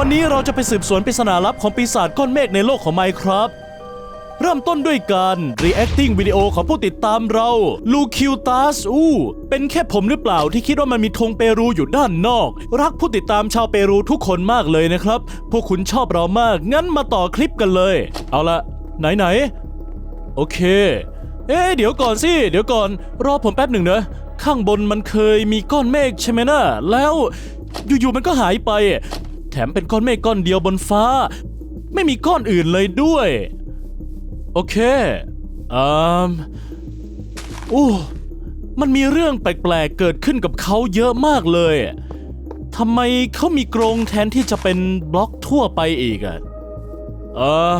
วันนี้เราจะไปสืบสวนปริศนาลับของปีศาจก้อนเมฆในโลกของไมครับ เริ่มต้นด้วยการ reacting วิดีโอของผู้ติดตามเราลูคิวตาสอู้เป็นแค่ผมหรือเปล่าที่คิดว่ามันมีธงเปรูอยู่ด้านนอก รักผู้ติดตามชาวเปรูทุกคนมากเลยนะครับ พวกคุณชอบเรามาก งั้นมาต่อคลิปกันเลย เอาละไหนไหนโอเค เอ๊เดี๋ยวก่อนสิ เดี๋ยวก่อน รอผมแป๊บหนึ่งนะ ข้างบนมันเคยมีก้อนเมฆใช่ไหมนะแล้วอยู่ๆมันก็หายไป มเป็นก้อนเมฆก้อนเดียวบนฟ้า ไม่มีก้อนอื่นเลยด้วย โอเคอืมอู้มันมีเรื่องแปลกๆเกิดขึ้นกับเขาเยอะมากเลยทำไมเขามีกรงแทนที่จะเป็นบล็อกทั่วไปอีกอะเออ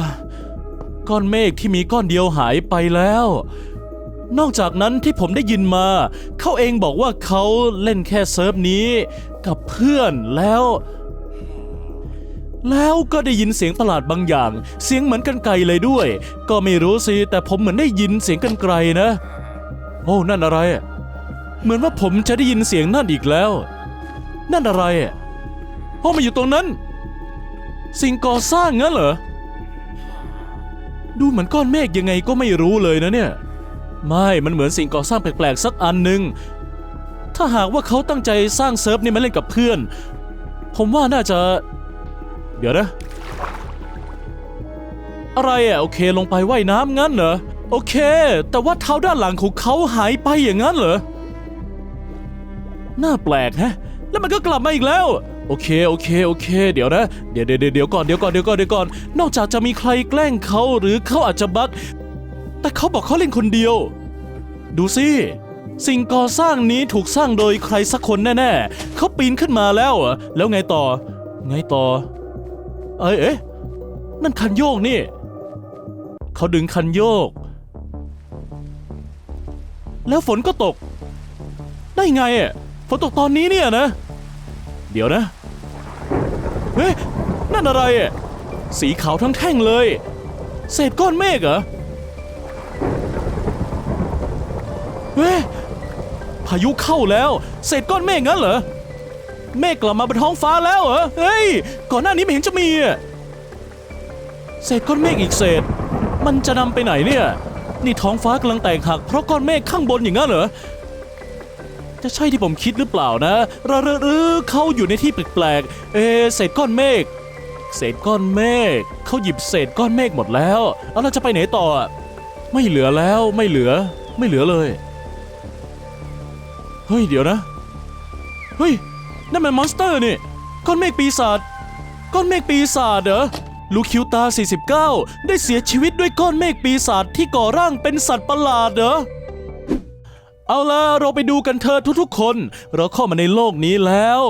ก้อนเมฆที่มีก้อนเดียวหายไปแล้ว นอกจากนั้นที่ผมได้ยินมา เขาเองบอกว่าเขาเล่นแค่เซิร์ฟนี้ กับเพื่อนแล้ว แล้วก็ได้ยินเสียงประหลาดบางอย่าง เสียงเหมือนกันไกลเลยด้วย ก็ไม่รู้สิ แต่ผมเหมือนได้ยินเสียงกันไกลนะ โอ้ นั่นอะไรอะเหมือนว่าผมจะได้ยินเสียงนั่นอีกแล้ว นั่นอะไรอะโอ้มาอยู่ตรงนั้น สิ่งก่อสร้างงั้นเหรอ ดูเหมือนก้อนเมฆยังไงก็ไม่รู้เลยนะเนี่ย ไม่ มันเหมือนสิ่งก่อสร้างแปลกๆสักอันหนึ่ง ถ้าหากว่าเขาตั้งใจสร้างเซิร์ฟนี่มาเล่นกับเพื่อน ผมว่าน่าจะ เดี๋ยวนะ อะไรอะโอเคลงไปว่ายน้ำงั้นเหรอ โอเค แต่ว่าเท้าด้านหลังของเขาหายไปอย่างนั้นเหรอ น่าแปลกแฮะ แล้วมันก็กลับมาอีกแล้ว โอเค โอเค โอเค เดี๋ยวนะ เดี๋ยวเดี๋ยวเดี๋ยวก่อน เดี๋ยวก่อน เดี๋ยวก่อน เดี๋ยวก่อน นอกจากจะมีใครแกล้งเขาหรือเขาอาจจะบักแต่เขาบอกเขาเล่นคนเดียว ดูสิสิ่งก่อสร้างนี้ถูกสร้างโดยใครสักคนแน่ ๆ เขาปีนขึ้นมาแล้วเหรอแล้วไงต่อ ไงต่อ เอ้ยเอ๊ะนั่นคันโยกนี่ เขาดึงคันโยก แล้วฝนก็ตก ได้ไงอะฝนตกตอนนี้เนี่ยนะ เดี๋ยวนะเฮ้ยนั่นอะไรอะสีขาวทั้งแท่งเลย เศษก้อนเมฆเหรอเฮ้ยพายุเข้าแล้ว เศษก้อนเมฆงั้นเหรอ เมฆกลับมาบนท้องฟ้าแล้วเหรอ เฮ้ย ก่อนหน้านี้ไม่เห็นจะมีเศษก้อนเมฆอีกเศษ มันจะนำไปไหนเนี่ย นี่ท้องฟ้ากำลังแตกหักเพราะก้อนเมฆข้างบนอย่างนั้นเหรอ จะใช่ที่ผมคิดหรือเปล่านะรือหรือเขาอยู่ในที่แปลกๆ เอเศษก้อนเมฆ เศษก้อนเมฆเขาหยิบเศษก้อนเมฆหมดแล้ว แล้วเราจะไปไหนต่อ ไม่เหลือแล้ว ไม่เหลือ ไม่เหลือเลย เฮ้ย เดี๋ยวนะ เฮ้ย นั่นมันมอนสเตอร์นี่ก้อนเมฆปีศาจก้อนเมฆปีศาจเหรอลูคิวตา 49 ได้เสียชีวิตด้วยก้อนเมฆปีศาจที่ก่อร่างเป็นสัตว์ประหลาดเหรอเอาล่ะเราไปดูกันเถอะทุกๆคน เราเข้ามาในโลกนี้แล้ว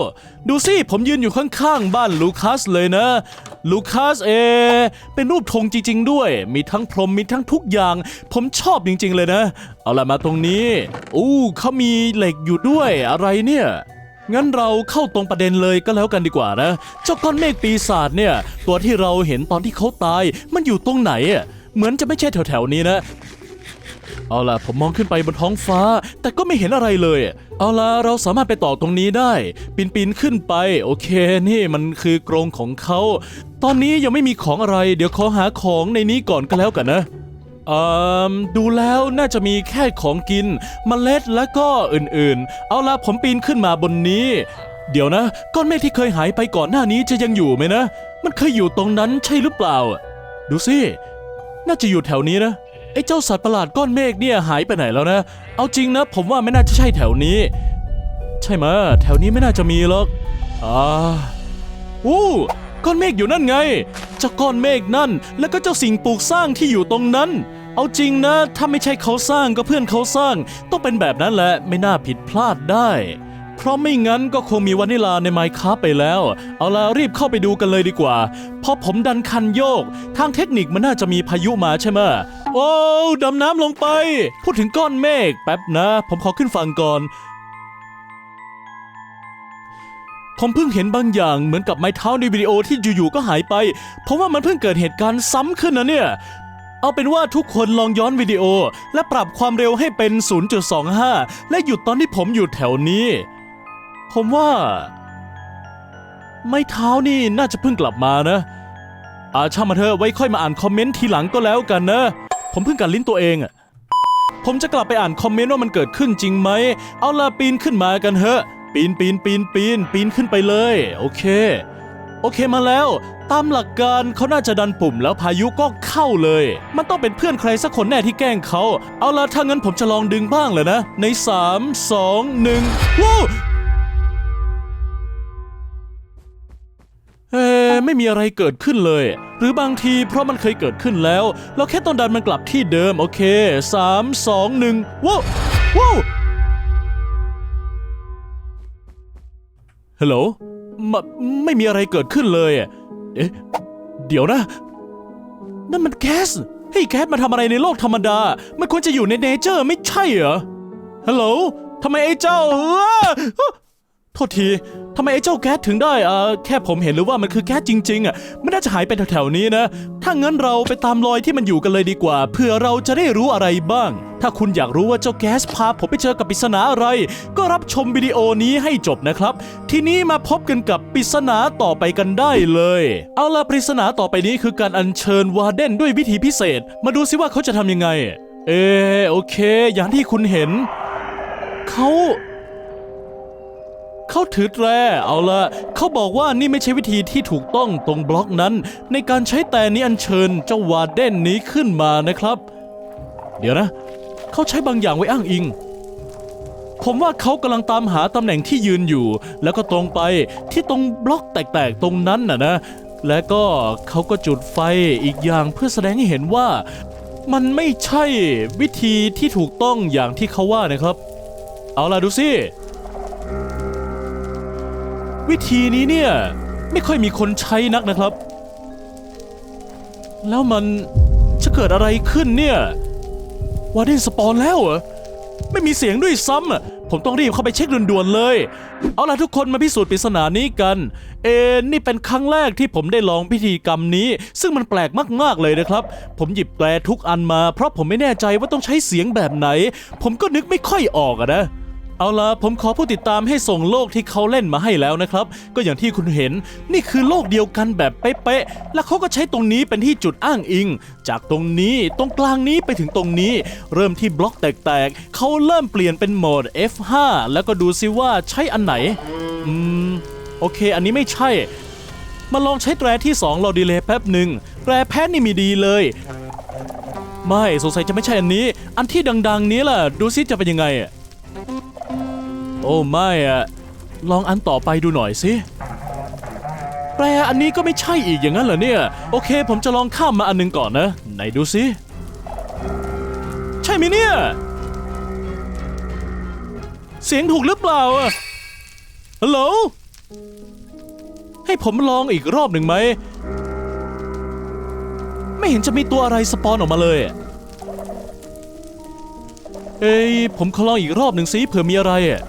ดูสิ ผมยืนอยู่ข้างๆ บ้านลูคัสเลยนะ ลูคัสเอ เป็นรูปธงจริงๆด้วย มีทั้งพรหมมีทั้งทุกอย่าง ผมชอบจริงๆเลยนะ เอาล่ะมาตรงนี้ อู้เขามีเหล็กอยู่ด้วยอะไรเนี่ย งั้นเราเข้าตรงประเด็นเลยก็แล้วกันดีกว่านะเจ้าก้อนเมฆปีศาจเนี่ย ตัวที่เราเห็นตอนที่เขาตาย มันอยู่ตรงไหนอะเหมือนจะไม่ใช่แถวๆนี้นะ เอาล่ะผมมองขึ้นไปบนท้องฟ้า แต่ก็ไม่เห็นอะไรเลย เอาล่ะเราสามารถไปต่อตรงนี้ได้ ปีนปีนขึ้นไป โอเค นี่มันคือกรงของเขา ตอนนี้ยังไม่มีของอะไร เดี๋ยวขอหาของในนี้ก่อนก็แล้วกันนะ เอ่อดูแล้วน่าจะมีแค่ของกินมเมล็ดและก็อื่นๆ เอาละผมปีนขึ้นมาบนนี้ เดี๋ยวนะ ก้อนเมฆที่เคยหายไปก่อนหน้านี้จะยังอยู่ไหมนะ มันเคยอยู่ตรงนั้นใช่หรือเปล่า ดูสิน่าจะอยู่แถวนี้นะไอ้เจ้าสัตว์ประหลาดก้อนเมฆเนี่ยหายไปไหนแล้วนะ เอาจริงนะ ผมว่าไม่น่าจะใช่แถวนี้ ใช่ไหมแถวนี้ไม่น่าจะมีหรอกอ่าอู้ก้อนเมฆอยู่นั่นไงเจ้าก้อนเมฆนั่น แล้วก็เจ้าสิ่งปลูกสร้างที่อยู่ตรงนั้น เอาจริงนะ ถ้าไม่ใช่เขาสร้างก็เพื่อนเขาสร้าง ต้องเป็นแบบนั้นแหละไม่น่าผิดพลาดได้ เพราะไม่งั้นก็คงมีวานิลาในไมค์คาไปแล้ว เอาล่ะรีบเข้าไปดูกันเลยดีกว่าพอผมดันคันโยก ทางเทคนิคมันน่าจะมีพายุมาใช่ไหมโอ้ดำน้ำลงไป พูดถึงก้อนเมฆแป๊บนะ ผมขอขึ้นฝั่งก่อนผมเพิ่งเห็นบางอย่างเหมือนกับไม้เท้าในวิดีโอที่อยู่ๆก็หายไป เพราะว่ามันเพิ่งเกิดเหตุการณ์ซ้ำขึ้นนะเนี่ย เอาเป็นว่าทุกคนลองย้อนวิดีโอ และปรับความเร็วให้เป็น 0.25 และหยุดตอนที่ผมอยู่แถวนี้ ผมว่า ไม้เท้านี่น่าจะเพิ่งกลับมานะ อาช่างมาเถอะไว้ค่อยมาอ่านคอมเมนต์ทีหลังก็แล้วกันนะ ผมเพิ่งกัดลิ้นตัวเองอะผมจะกลับไปอ่านคอมเมนต์ว่ามันเกิดขึ้นจริงไหม เอาล่ะปีนขึ้นมากันเถอะ ปีนปีนปีนปีนปีนขึ้นไปเลย โอเค โอเคมาแล้ว ตามหลักการเขาน่าจะดันปุ่มแล้วพายุก็เข้าเลย มันต้องเป็นเพื่อนใครสักคนแน่ที่แกล้งเขา เอาล่ะถ้างั้นผมจะลองดึงบ้างเลยนะ ใน 3 2 1ว้าวเอ๊ไม่มีอะไรเกิดขึ้นเลย หรือบางทีเพราะมันเคยเกิดขึ้นแล้ว เราแค่ต้องดันมันกลับที่เดิม โอเค 3 2 1ว้าวว้าวฮัลโหล มไม่มีอะไรเกิดขึ้นเลยเอ๊ะเดี๋ยวนะ นั่นมันแก๊สให้แก๊สมาทำอะไรในโลกธรรมดา มันควรจะอยู่ในเนเจอร์ไม่ใช่เหรอฮัลโหลทำไมไอ้เจ้า ทษทีทำไมไอ้เจ้าแก๊สถึงได้เอ่าแค่ผมเห็นหรือว่ามันคือแก๊สจริง ๆอะไม่น่าจะหายไปแถวๆนี้นะ ถ้างั้นเราไปตามรอยที่มันอยู่กันเลยดีกว่าเพื่อเราจะได้รู้อะไรบ้าง ถ้าคุณอยากรู้ว่าเจ้าแก๊สพาผมไปเจอกับปริศนาอะไร ก็รับชมวิดีโอนี้ให้จบนะครับ ทีนี้มาพบกันกับปริศนาต่อไปกันได้เลย เอาละปริศนาต่อไปนี้คือการอัญเชิญวาเดนด้วยวิธีพิเศษ มาดูซิว่าเขาจะทำยังไง เออโอเค อย่างที่คุณเห็นเขา เขาถือแตรเอาละเขาบอกว่านี่ไม่ใช่วิธีที่ถูกต้องตรงบล็อกนั้น ในการใช้แต่นี้อัญเชิญเจ้าวาเดนนี้ขึ้นมานะครับ เดี๋ยวนะ เขาใช้บางอย่างไว้อ้างอิง ผมว่าเขากำลังตามหาตำแหน่งที่ยืนอยู่ แล้วก็ตรงไปที่ตรงบล็อกแตกๆตรงนั้นน่ะนะ และก็เขาก็จุดไฟอีกอย่างเพื่อแสดงให้เห็นว่ามันไม่ใช่วิธีที่ถูกต้องอย่างที่เขาว่านะครับ เอาล่ะดูสิ วิธีนี้เนี่ยไม่ค่อยมีคนใช้นักนะครับ แล้วมันจะเกิดอะไรขึ้นเนี่ยวาเดนสปอนแล้วเหรอไม่มีเสียงด้วยซ้ำอะผมต้องรีบเข้าไปเช็คด่วนๆเลย เอาล่ะทุกคนมาพิสูจน์ปริศนานี้กัน เอ็นนี่เป็นครั้งแรกที่ผมได้ลองพิธีกรรมนี้ ซึ่งมันแปลกมากๆเลยนะครับ ผมหยิบแปลทุกอันมา เพราะผมไม่แน่ใจว่าต้องใช้เสียงแบบไหน ผมก็นึกไม่ค่อยออกอะนะ เอาล่ะผมขอผู้ติดตามให้ส่งโลกที่เขาเล่นมาให้แล้วนะครับ ก็อย่างที่คุณเห็นนี่คือโลกเดียวกันแบบเป๊ะๆแล้วเขาก็ใช้ตรงนี้เป็นที่จุดอ้างอิง จากตรงนี้ตรงกลางนี้ไปถึงตรงนี้ เริ่มที่บล็อกแตกๆเขาเริ่มเปลี่ยนเป็นโหมด F5 แล้วก็ดูซิว่าใช้อันไหนอืมโอเค อันนี้ไม่ใช่ มาลองใช้แตรที่2ราดีเลยแป๊บหนึ่งแตรแพทนี่มีดีเลย ไม่สงสัยจะไม่ใช่อันนี้ อันที่ดัง ๆ นี้ล่ะดูซิจะเป็นยังไงอะ โอ้ไม่อะลองอันต่อไปดูหน่อยสิ แปลอันนี้ก็ไม่ใช่อีกอย่างนั้นเหรอเนี่ย โอเค ผมจะลองข้ามมาอันหนึงก่อนนะ ไหนดูสิ ใช่ไหมเนี่ย เสียงถูกหรือเปล่าอะฮัลโหล ให้ผมลองอีกรอบหนึ่งไหม ไม่เห็นจะมีตัวอะไรสปอนออกมาเลยอะ เอ้ยผมขอลองอีกรอบหนึ่งสิเผื่อมีอะไรอะ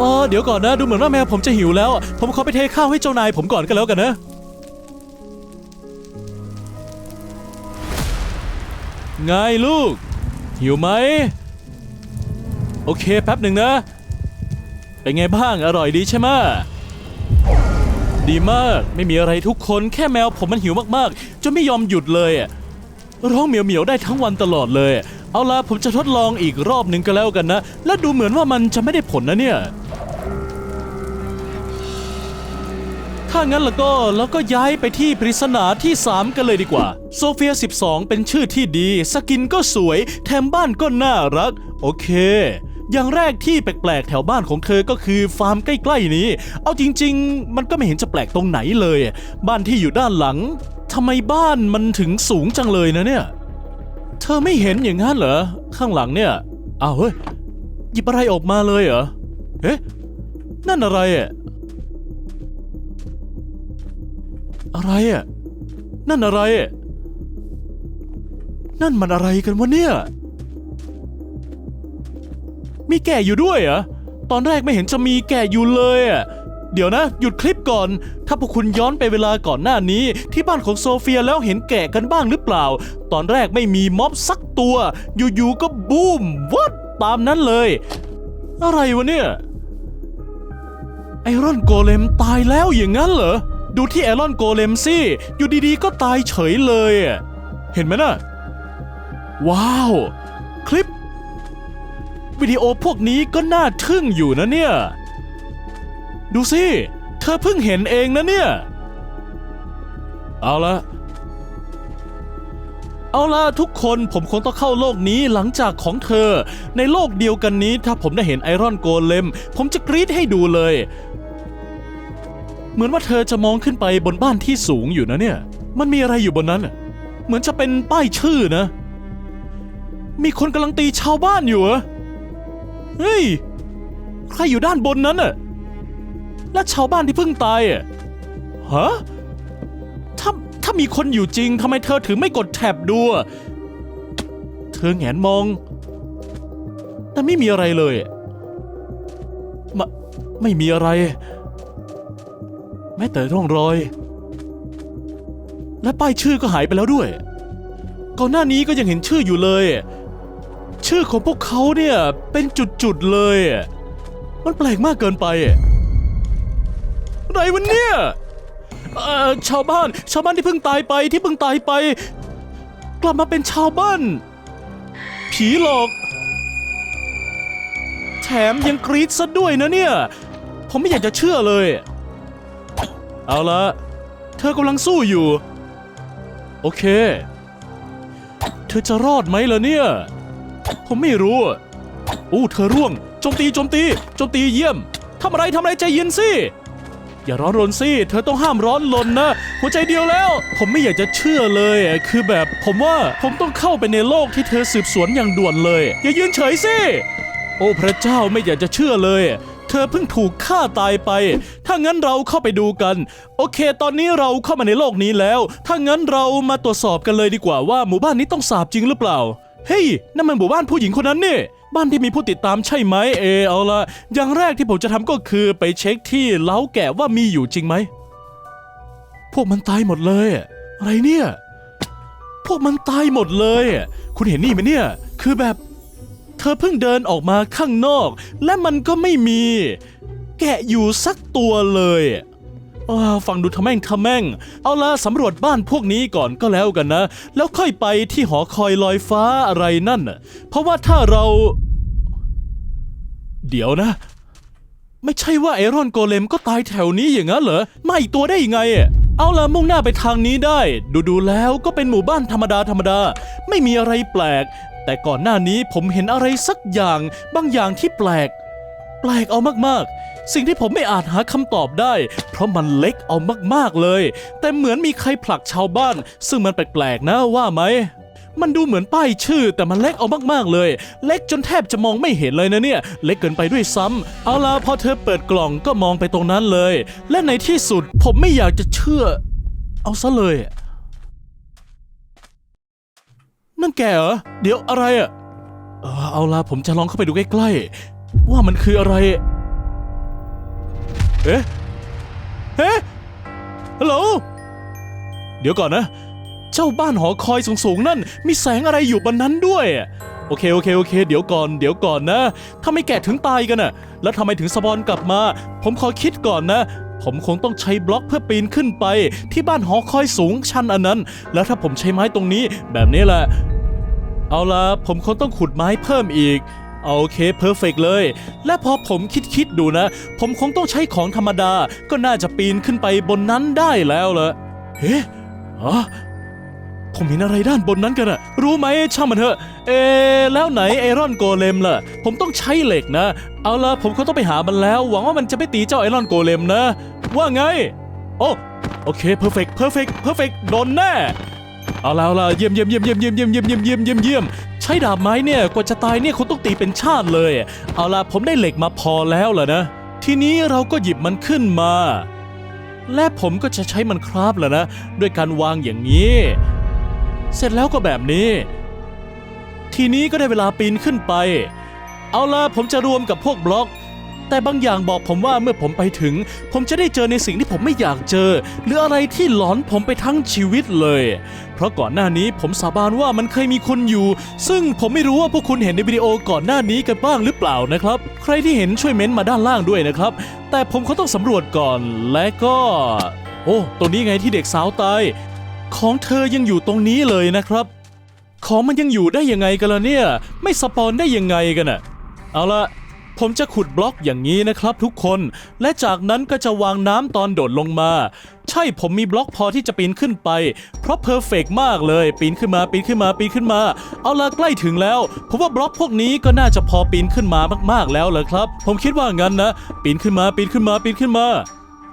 อ๋อเดี๋ยวก่อนนะ ดูเหมือนว่าแมวผมจะหิวแล้ว ผมขอไปเทข้าวให้เจ้านายผมก่อนก็แล้วกันนะไงลูก หิวไหม โอเคแป๊บหนึ่งนะ เป็นไงบ้างอร่อยดีใช่ไหมดีมากไม่มีอะไรทุกคนแค่แมวผมมันหิวมากๆจนไม่ยอมหยุดเลยอะ ร้องเหมียวเหมียวๆได้ทั้งวันตลอดเลย เอาล่ะผมจะทดลองอีกรอบหนึ่งก็แล้วกันนะ และดูเหมือนว่ามันจะไม่ได้ผลนะเนี่ย ถ้างั้นแล้วก็แล้วก็ย้ายไปที่ปริศนาที่ 3 กันเลยดีกว่า โซเฟีย 12 เป็นชื่อที่ดี สกินก็สวย แถมบ้านก็น่ารัก โอเคอย่างแรกที่แปลกๆ แถวบ้านของเธอก็คือฟาร์มใกล้ๆนี้ เอาจริง ๆ มันก็ไม่เห็นจะแปลกตรงไหนเลย บ้านที่อยู่ด้านหลัง ทำไมบ้านมันถึงสูงจังเลยนะเนี่ย เธอไม่เห็นอย่างนั้นเหรอ ข้างหลังเนี่ยอ้าวเฮ้ยหยิบอะไรออกมาเลยเหรอเอ๊ะนั่นอะไรอะอะไรอะนั่นอะไรอะนั่นมันอะไรกันวะเนี่ย มีแก่อยู่ด้วยเหรอตอนแรกไม่เห็นจะมีแก่อยู่เลยอะ เดี๋ยวนะ หยุดคลิปก่อน ถ้าพวกคุณย้อนไปเวลาก่อนหน้านี้ ที่บ้านของโซเฟียแล้วเห็นแก่กันบ้างหรือเปล่า ตอนแรกไม่มีม็อบสักตัว อยู่ๆก็บูมวัดตามนั้นเลย อะไรวะเนี่ยไอรอนโกเลมตายแล้วอย่างนั้นเหรอ ดูที่ไอรอนโกเลมสิ อยู่ดีๆ ก็ตายเฉยเลย เห็นไหมน่ะ ว้าว คลิป วิดีโอพวกนี้ก็น่าทึ่งอยู่นะเนี่ย ดูสิ เธอเพิ่งเห็นเองนะเนี่ย เอาละ เอาละทุกคนผมคงต้องเข้าโลกนี้หลังจากของเธอ ในโลกเดียวกันนี้ถ้าผมได้เห็นไอรอนโกเลม ผมจะกรี๊ดให้ดูเลย เหมือนว่าเธอจะมองขึ้นไปบนบ้านที่สูงอยู่นะเนี่ย มันมีอะไรอยู่บนนั้น เหมือนจะเป็นป้ายชื่อนะ มีคนกำลังตีชาวบ้านอยู่เหรอ เฮ้ย ใครอยู่ด้านบนนั้นน่ะ และชาวบ้านที่เพิ่งตายอะฮะถ้าถ้ามีคนอยู่จริงทำไมเธอถึงไม่กดแท็บดูอะเธอแหงนมอง แต่ไม่มีอะไรเลยไม่ไม่มีอะไร แม้แต่ร่องรอย และป้ายชื่อก็หายไปแล้วด้วย ก่อนหน้านี้ก็ยังเห็นชื่ออยู่เลย ชื่อของพวกเขาเนี่ยเป็นจุดๆเลย มันแปลกมากเกินไป อะไรวะเนี่ยเอ่อชาวบ้าน ชาวบ้านที่เพิ่งตายไปที่เพิ่งตายไป กลับมาเป็นชาวบ้าน ผีหลอก แถมยังกรี๊ดซะด้วยนะเนี่ย ผมไม่อยากจะเชื่อเลย เอาละเธอกำลังสู้อยู่ โอเค เธอจะรอดไหมล่ะเนี่ย ผมไม่รู้อะอู้เธอร่วงโจมตีโจมตีโจมตีเยี่ยมทำอะไรทำอะไรใจเย็นสิ อย่าร้อนรนสิ เธอต้องห้ามร้อนรนนะ หัวใจเดียวแล้ว ผมไม่อยากจะเชื่อเลยอะคือแบบผมว่าผมต้องเข้าไปในโลกที่เธอสืบสวนอย่างด่วนเลย อย่ายืนเฉยสิ โอ้พระเจ้าไม่อยากจะเชื่อเลยเธอเพิ่งถูกฆ่าตายไป ถ้างั้นเราเข้าไปดูกัน โอเค ตอนนี้เราเข้ามาในโลกนี้แล้ว ถ้างั้นเรามาตรวจสอบกันเลยดีกว่าว่าหมู่บ้านนี้ต้องสาบจริงหรือเปล่า เฮ้ยนั่นมันหมู่บ้านผู้หญิงคนนั้นนี่ บ้านที่มีผู้ติดตามใช่ไหมเออเอาละอย่างแรกที่ผมจะทำก็คือไปเช็คที่เล้าแกะว่ามีอยู่จริงไหม พวกมันตายหมดเลยอะอะไรเนี่ย พวกมันตายหมดเลยอะคุณเห็นนี่ไหมเนี่ย คือแบบ เธอเพิ่งเดินออกมาข้างนอก และมันก็ไม่มี แกะอยู่สักตัวเลยอ่าฟังดูทะแม่งทะแม่ง เอาละสำรวจบ้านพวกนี้ก่อนก็แล้วกันนะ แล้วค่อยไปที่หอคอยลอยฟ้าอะไรนั่นน่ะเพราะว่าถ้าเรา เดี๋ยวนะ ไม่ใช่ว่าไอรอนโกเลมก็ตายแถวนี้อย่างนั้นเหรอมาอีกตัวได้ยังไงอะเอาละมุ่งหน้าไปทางนี้ได้ดูดูๆแล้วก็เป็นหมู่บ้านธรรมดาธรรมดา ไม่มีอะไรแปลก แต่ก่อนหน้านี้ผมเห็นอะไรสักอย่าง บางอย่างที่แปลก แปลกเอามากๆ สิ่งที่ผมไม่อาจหาคำตอบได้ เพราะมันเล็กเอามากๆเลย แต่เหมือนมีใครผลักชาวบ้าน ซึ่งมันแปลกๆนะว่าไหม มันดูเหมือนป้ายชื่อ แต่มันเล็กเอามากๆเลย เล็กจนแทบจะมองไม่เห็นเลยนะเนี่ย เล็กเกินไปด้วยซ้ำเอาล่ะพอเธอเปิดกล่องก็มองไปตรงนั้นเลย และในที่สุดผมไม่อยากจะเชื่อ เอาซะเลย นั่นแกเหรอเดี๋ยวอะไรอะเออเอาล่ะผมจะลองเข้าไปดูใกล้ๆว่ามันคืออะไร เอ๊ะเฮ้ฮัลโหลเดี๋ยวก่อนนะ เจ้าบ้านหอคอยสูงๆนั่น มีแสงอะไรอยู่บนนั้นด้วย โอเคโอเคโอเค เดี๋ยวก่อนเดี๋ยวก่อนนะ ถ้าไม่แกะถึงตายกันน่ะ แล้วทำไมถึงสปอนกลับมา ผมขอคิดก่อนนะ ผมคงต้องใช้บล็อกเพื่อปีนขึ้นไป ที่บ้านหอคอยสูงชันอันนั้น แล้วถ้าผมใช้ไม้ตรงนี้แบบนี้แหละ เอาละผมคงต้องขุดไม้เพิ่มอีกโอเคเพอร์เฟกเลย และพอผมคิดคิดดูนะ ผมคงต้องใช้ของธรรมดา ก็น่าจะปีนขึ้นไปบนนั้นได้แล้วละเฮ้ฮะ ผมเห็นอะไรด้านบนนั้นกันอะรู้ไหมช่างมันเถอะ เอ แล้วไหนไอรอนโกเลมล่ะ ผมต้องใช้เหล็กนะ เอาละผมคงต้องไปหามันแล้ว หวังว่ามันจะไม่ตีเจ้าไอรอนโกเลมนะ ว่าไง โอ้ โอเคเพอร์เฟก์เพอร์เฟก์เพอร์เฟก์โดนแน่เอาละเอาละเยี่ยมเยี่ยมเยี่ยมเยี่ยมเยี่ยมเยี่ยมเยี่ยมเยี่ยมเยี่ยมเยี่ยมเยี่ยมใช้ดาบไม้เนี่ยกว่าจะตายเนี่ยคงต้องตีเป็นชาติเลย เอาละผมได้เหล็กมาพอแล้วล่ะนะ ทีนี้เราก็หยิบมันขึ้นมา และผมก็จะใช้มันคราฟแล้วนะ ด้วยการวางอย่างนี้ เสร็จแล้วก็แบบนี้ ทีนี้ก็ได้เวลาปีนขึ้นไป เอาละผมจะรวมกับพวกบล็อก แต่บางอย่างบอกผมว่าเมื่อผมไปถึง ผมจะได้เจอในสิ่งที่ผมไม่อยากเจอ หรืออะไรที่หลอนผมไปทั้งชีวิตเลย เพราะก่อนหน้านี้ผมสาบานว่ามันเคยมีคนอยู่ ซึ่งผมไม่รู้ว่าพวกคุณเห็นในวิดีโอก่อนหน้านี้กันบ้างหรือเปล่านะครับ ใครที่เห็นช่วยเม้นต์มาด้านล่างด้วยนะครับ แต่ผมเขาต้องสำรวจก่อนและก็ โอ้ตรงนี้ไงที่เด็กสาวตาย ของเธอยังอยู่ตรงนี้เลยนะครับ ของมันยังอยู่ได้ยังไงกันล่ะเนี่ย ไม่สปอนได้ยังไงกันอะเอาละผมจะขุดบล็อกอย่างนี้นะครับทุกคน และจากนั้นก็จะวางน้ำตอนโดดลงมา ใช่ผมมีบล็อกพอที่จะปีนขึ้นไป เพราะเพอร์เฟกมากเลย ปีนขึ้นมาปีนขึ้นมาปีนขึ้นมา เอาละใกล้ถึงแล้ว ผมว่าบล็อกพวกนี้ก็น่าจะพอปีนขึ้นมามากๆแล้วแหละครับ ผมคิดว่างั้นนะ ปีนขึ้นมาปีนขึ้นมาปีนขึ้นมา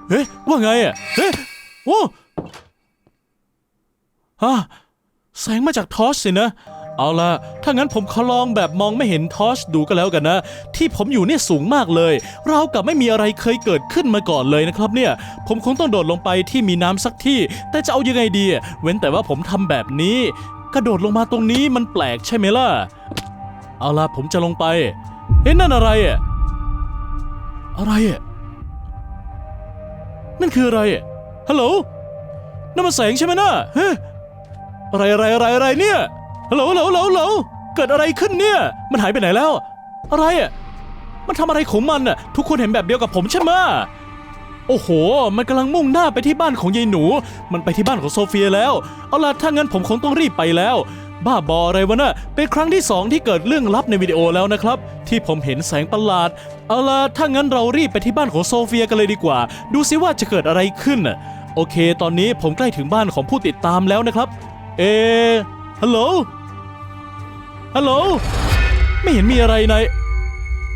เฮ้ยว่าไงอะ เฮ้ยโอ้ ฮะแสงมาจากทอร์ชสินะ เอาล่ะถ้างั้นผมขอลองแบบมองไม่เห็นทอร์ชดูก็แล้วกันนะ ที่ผมอยู่เนี่ยสูงมากเลย เราวกับไม่มีอะไรเคยเกิดขึ้นมาก่อนเลยนะครับเนี่ย ผมคงต้องโดดลงไปที่มีน้ำสักที่ แต่จะเอายังไงดี เว้นแต่ว่าผมทำแบบนี้ กระโดดลงมาตรงนี้มันแปลกใช่ไหมล่ะ เอาล่ะผมจะลงไปเฮ้ยนั่นอะไรอะอะไรอะนั่นคืออะไรอะฮัลโหลนั่นมันแสงใช่ไหมน่ะเฮ้ อะไรอะไรอะไรอะไรเนี่ยฮัลโหลฮัลโหลฮัลโหลฮัลโหลเกิดอะไรขึ้นเนี่ย มันหายไปไหนแล้ว อะไรอะมันทำอะไรของมันอะ ทุกคนเห็นแบบเดียวกับผมใช่ไหมโอ้โห มันกำลังมุ่งหน้าไปที่บ้านของยายหนู มันไปที่บ้านของโซเฟียแล้ว เอาล่ะถ้างั้นผมคงต้องรีบไปแล้ว บ้าบออะไรวะน่ะเป็นครั้งที่สองที่เกิดเรื่องลับในวิดีโอแล้วนะครับ ที่ผมเห็นแสงประหลาด เอาล่ะถ้างั้นเรารีบไปที่บ้านของโซเฟียกันเลยดีกว่า ดูซิว่าจะเกิดอะไรขึ้นน่ะโอเค ตอนนี้ผมใกล้ถึงบ้านของผู้ติดตามแล้วนะครับ เอฮัลโหล ฮัลโหล ไม่เห็นมีอะไรใน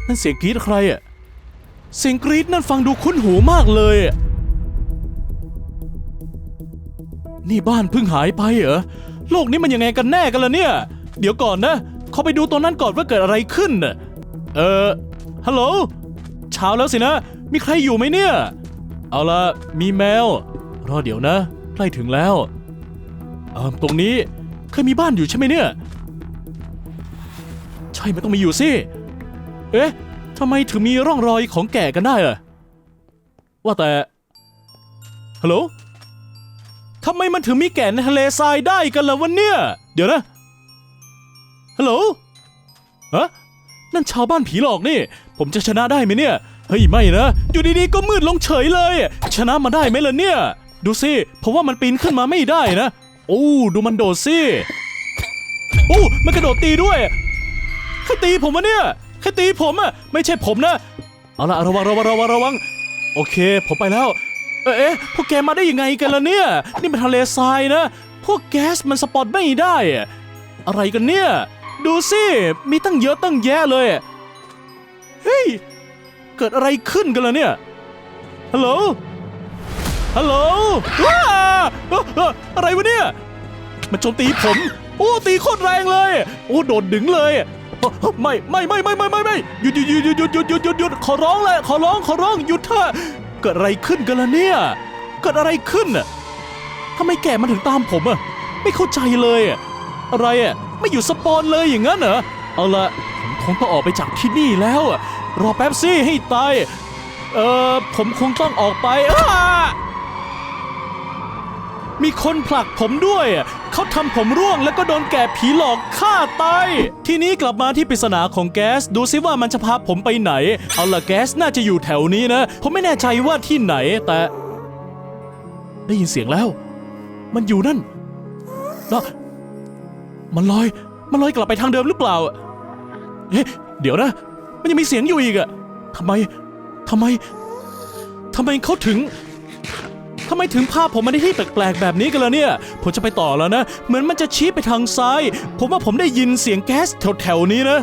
นั่นเสียงกรี๊ดใครอะเสียงกรี๊ดนั่นฟังดูคุ้นหูมากเลยอะนี่บ้านเพิ่งหายไปเหรอ โลกนี้มันยังไงกันแน่กันล่ะเนี่ย เดี๋ยวก่อนนะขอไปดูตรงนั้นก่อนว่าเกิดอะไรขึ้น เออฮัลโหล เช้าแล้วสินะ มีใครอยู่ไหมเนี่ย เอาละมีแมว รอเดี๋ยวนะ ใกล้ถึงแล้ว เออตรงนี้เคยมีบ้านอยู่ใช่ไหมเนี่ย ใช่มันต้องมีอยู่สิ เอ๊ะทำไมถึงมีร่องรอยของแก่กันได้อะว่าแต่ฮัลโหลทำไมมันถึงมีแก่ในทะเลทรายได้กันล่ะวันเนี่ยเดี๋ยวนะฮัลโหลฮะนั่นชาวบ้านผีหลอกนี่ ผมจะชนะได้ไหมเนี่ย เฮ้ยไม่นะ อยู่ดีๆก็มืดลงเฉยเลย ชนะมาได้ไหมล่ะเนี่ย ดูสิผมว่ามันปีนขึ้นมาไม่ได้นะ โอ้ดูมันโดดสิโอ้มันกระโดดตีด้วยใครตีผมวะเนี่ยใครตีผมอะไม่ใช่ผมนะ เอาละระวังระวังระวังระวังโอเค ผมไปแล้ว เอ๊ะพวกแกมาได้ยังไงกันล่ะเนี่ย นี่มันทะเลทรายนะ พวกแก๊สมันสปอตไม่ได้อะอะไรกันเนี่ย ดูสิมีตั้งเยอะตั้งแยะเลยเฮ้ยเกิดอะไรขึ้นกันล่ะเนี่ยฮัลโหล ฮัลโหลว้าอะไรวะเนี่ย มันโจมตีผม โอ้ตีโคตรแรงเลย โอ้โดดดึงเลย ไม่ไม่ไม่ไม่ไม่ไม่ไม่หยุดหยุดหยุดหยุดหยุดหยุดหยุดหยุดหยุดขอร้องเลยขอร้องขอร้องหยุดเถอะเกิดอะไรขึ้นกันล่ะเนี่ย เกิดอะไรขึ้นอะทำไมแกมันถึงตามผมอะไม่เข้าใจเลยอะอะไรอะไม่อยู่สปอนเลยอย่างนั้นเหรอเอาละผมคงต้องออกไปจากที่นี่แล้วอะรอแป๊บซี่ให้ตายเออผมคงต้องออกไปอ้า มีคนผลักผมด้วยเขาทำผมร่วงแล้วก็โดนแก่ผีหลอกฆ่าตาย ทีนี้กลับมาที่ปริศนาของแก๊ส ดูซิว่ามันจะพาผมไปไหน เอาล่ะแก๊สน่าจะอยู่แถวนี้นะ ผมไม่แน่ใจว่าที่ไหนแต่ ได้ยินเสียงแล้ว มันอยู่นั่นนะมันลอย มันลอยกลับไปทางเดิมหรือเปล่า เอ๊ะ เดี๋ยวนะ มันยังมีเสียงอยู่อีกอะทำไมทำไมทำไมเขาถึงำไมถึงพาผมมาในที่แปลกๆแบบนี้กันล่ะเนี่ย ผมจะไปต่อแล้วนะ เหมือนมันจะชี้ไปทางซ้าย ผมว่าผมได้ยินเสียงแก๊สแถวๆนี้นะ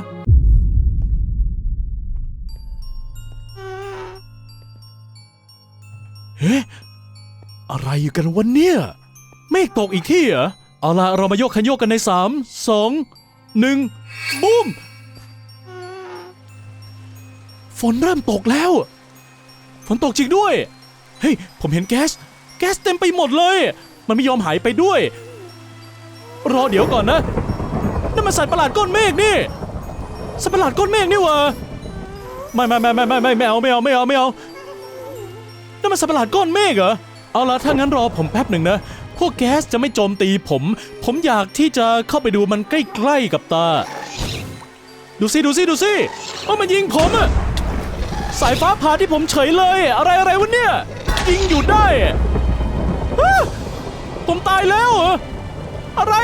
เฮ้อะไรอยู่กันวันเนี่ยเมฆตกอีกที่เหรอ เอาล่ะเรามาโยกคันโยกกันใน 3 2 1บูมฝนเริ่มตกแล้ว ฝนตกจริงด้วย เฮ้ย ผมเห็นแก๊ส แก๊สเต็มไปหมดเลย มันไม่ยอมหายไปด้วย รอเดี๋ยวก่อนนะนั่นมันสัตว์ประหลาดก้อนเมฆนี่สัตว์ประหลาดก้อนเมฆนี่วะไม่ไม่ไม่ไม่ไม่ไม่ไม่เอาไม่เอาไม่เอาไม่เอานั่นมันสัตว์ประหลาดก้อนเมฆเหรอเอาละถ้างั้นรอผมแป๊บหนึ่งนะพวกแก๊สจะไม่โจมตีผม ผมอยากที่จะเข้าไปดูมันใกล้ๆกับตา ดูสิดูสิดูสิว่ามันยิงผมอะสายฟ้าผ่าที่ผมเฉยเลย อะไรอะไรวะเนี่ย ยิงอยู่ได้ ผมตายแล้วเหรออะไร